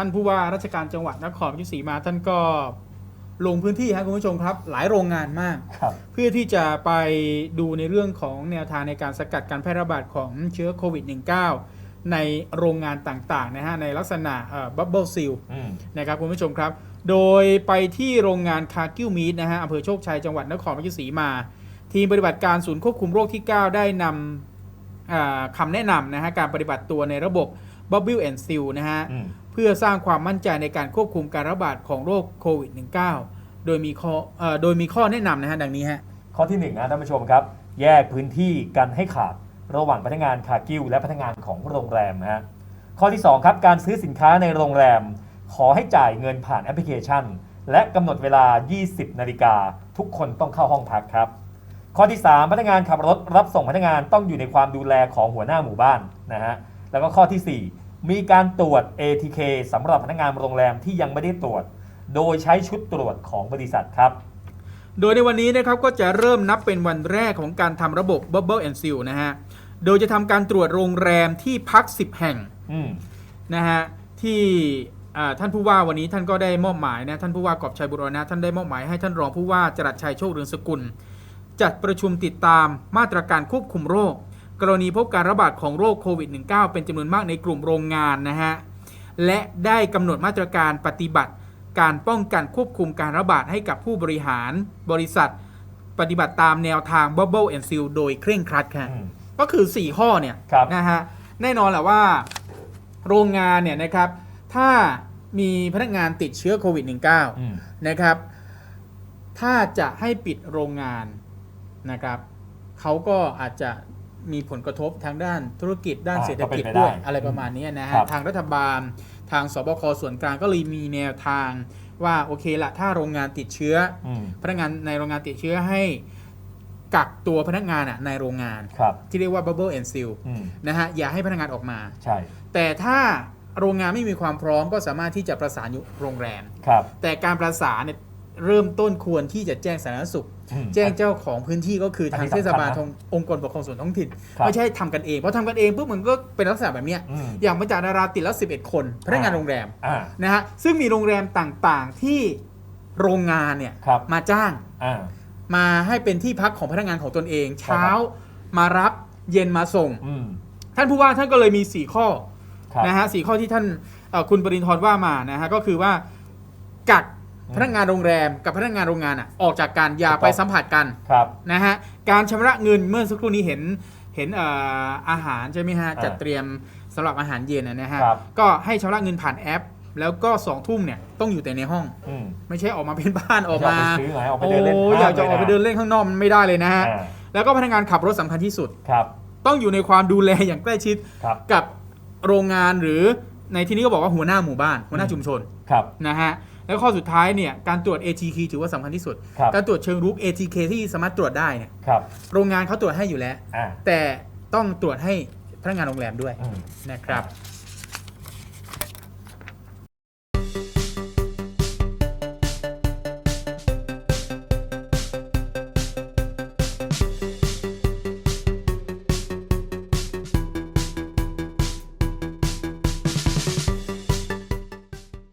ท่านผู้ว่าราชการจังหวัดนครราชสีมาท่านก็ลงพื้นที่ครับคุณผู้ชมครับ หลายโรงงานมาก ครับ เพื่อที่จะไปดูในเรื่องของแนวทางในการสกัดการแพร่ระบาดของเชื้อโควิด -19 ในโรงงานต่างๆนะฮะในลักษณะบับเบิลซิลอืม นะครับคุณผู้ชมครับ โดยไปที่โรงงานคากิวมีดนะฮะอำเภอโชคชัยจังหวัดนครราชสีมา ทีมปฏิบัติการศูนย์ควบคุมโรคที่ 9 ได้นำอ่าคำแนะนำนะฮะการปฏิบัติตัวในระบบ Bubble and Seal นะฮะ อืมเพื่อสร้างความมั่นใจในการควบคุมการระบาดของโรคโควิด -19 โดยมีข้ออโดยมีข้อแนะนำนะฮะดังนี้ฮะข้อที่หนึ่งนะท่านผู้ชมครับ แยกพื้นที่กันให้ขาดระหว่างพนักงานคากิวและพนักงานของโรงแรมนะฮะข้อที่สองครับการซื้อสินค้าในโรงแรม ขอให้จ่ายเงินผ่านแอปพลิเคชัน และกำหนดเวลา 20 นาฬิกาทุกคนต้องเข้าห้องพักครับ ข้อที่ 3 พนักงานขับรถรับส่งพนักงานต้องอยู่ในความดูแลของหัวหน้าหมู่บ้านนะฮะแล้วก็ข้อทีสี่4 มีการตรวจ ATK สำหรับพนักงานโรงแรมที่ยังไม่ได้ตรวจ โดยใช้ชุดตรวจของบริษัทครับ โดยในวันนี้นะครับก็จะเริ่มนับเป็นวันแรกของการทำระบบ Bubble and Seal นะฮะ โดยจะทำการตรวจโรงแรมที่พัก 10 แห่งอืมนะฮะที่อ่าท่านผู้ว่าวันนี้ท่านก็ได้มอบหมายนะท่านผู้ว่ากอบชัยบุรณะท่านได้มอบหมายให้ท่านรองผู้ว่าจรัสชัยโชคเรืองสกุล จัดประชุมติดตามมาตรการควบคุมโรค กรณีพบการระบาดของโรคโควิด -19 เป็นจำนวนมากในกลุ่มโรงงานนะฮะ และได้กำหนดมาตรการปฏิบัติ การป้องกันควบคุมการระบาดให้กับผู้บริหารบริษัท ปฏิบัติตามแนวทาง Bubble and Seal โดยเคร่งครัดค่ะอืมก็คือ 4 ข้อเนี่ยครับนะฮะแน่นอนแหละว่า โรงงานเนี่ยนะครับ ถ้ามีพนักงานติดเชื้อโควิดอืม -19 นะครับ ถ้าจะให้ปิดโรงงานนะครับเขาก็อาจจะ มีผลกระทบทางด้านธุรกิจด้านอ่าเศรษฐกิจก็เป็นไปได้ด้วยอะไรประมาณนี้นะครัฮะบทางรัฐบาล ทางสบคส่วนกลางก็เลยมีแนวทางว่าโอเคละถ้าโรงงานติดเชื้ออืมพนักงานในโรงงานติดเชื้อให้กักตัวพนักงานอะในโรงงานครับที่เรียกว่า bubble and seal อืมนะฮะอย่าให้พนักงานออกมาใช่แต่ถ้าโรงงานไม่มีความพร้อมก็สามารถที่จะประสานอยู่โรงแรมครับแต่การประสานเนี่ย เริ่มต้นควรที่จะแจ้งสาธารณสุขอืมแจ้งเจ้าของพื้นที่ก็คือทางอันนี้เทศบาลสำคัญนะทางองค์กรปกครองส่วนท้องถิ่นครับไม่ใช่ทำกันเองเพราะทำกันเองปุ๊บมันก็เป็นลักษณะแบบเนี้ยอืมอย่างมาจากดาราติดแล้ว 11 คนพนักงานโรงแรมอ่านะฮะซึ่งมีโรงแรมต่างๆที่โรงงานเนี่ยครับมาจ้างอ่ามาให้เป็นที่พักของพนักงานของตนเอง เช้ามารับเย็นมาส่งอืมท่านผู้ว่าท่านก็เลยมี 4 ข้อครับนะฮะสข้อที่ท่านเอ่อคุณปรินทร์ว่ามานะฮะก็คือว่ากักอืม พนักงานโรงแรมกับพนักงานโรงงานอะออกจากกันอย่าถูกต้องไปสัมผัสกันครับนะฮะการชำระเงินเมื่อสักครู่นี้เห็นเห็นเอ่ออาหารใช่ไหมฮะอ่าจัดเตรียมสำหรับอาหารเย็นนะนะฮะครับก็ให้ชำระเงินผ่านแอป แล้วก็สองทุ่มเนี่ยต้องอยู่แต่ในห้องอืมไม่ใช่ออกมาเป็นบ้านออกมาไใช่ไปซื้อไงออกไปโอ้เดินเล่นอยากจะออกไปเดินเล่นข้างนอกมันไม่ได้เลยนะฮะอ่าแล้วก็พนักงานขับรถสำคัญที่สุดครับ ต้องอยู่ในความดูแลอย่างใกล้ชิดครับกับโรงงานหรือในที่นี้ก็บอกว่าหัวหน้าหมู่บ้าน หัวหน้าชุมชนครับนะฮะ แล้วข้อสุดท้ายเนี่ยการตรวจ ATK ถือว่าสำคัญที่สุด ครับการตรวจเชิงรุก ATK ที่สามารถตรวจได้เนี่ยครับโรงงานเขาตรวจให้อยู่แล้ว อ่าแต่ต้องตรวจให้พนักงานโรงแรมด้วยอืม นะครับ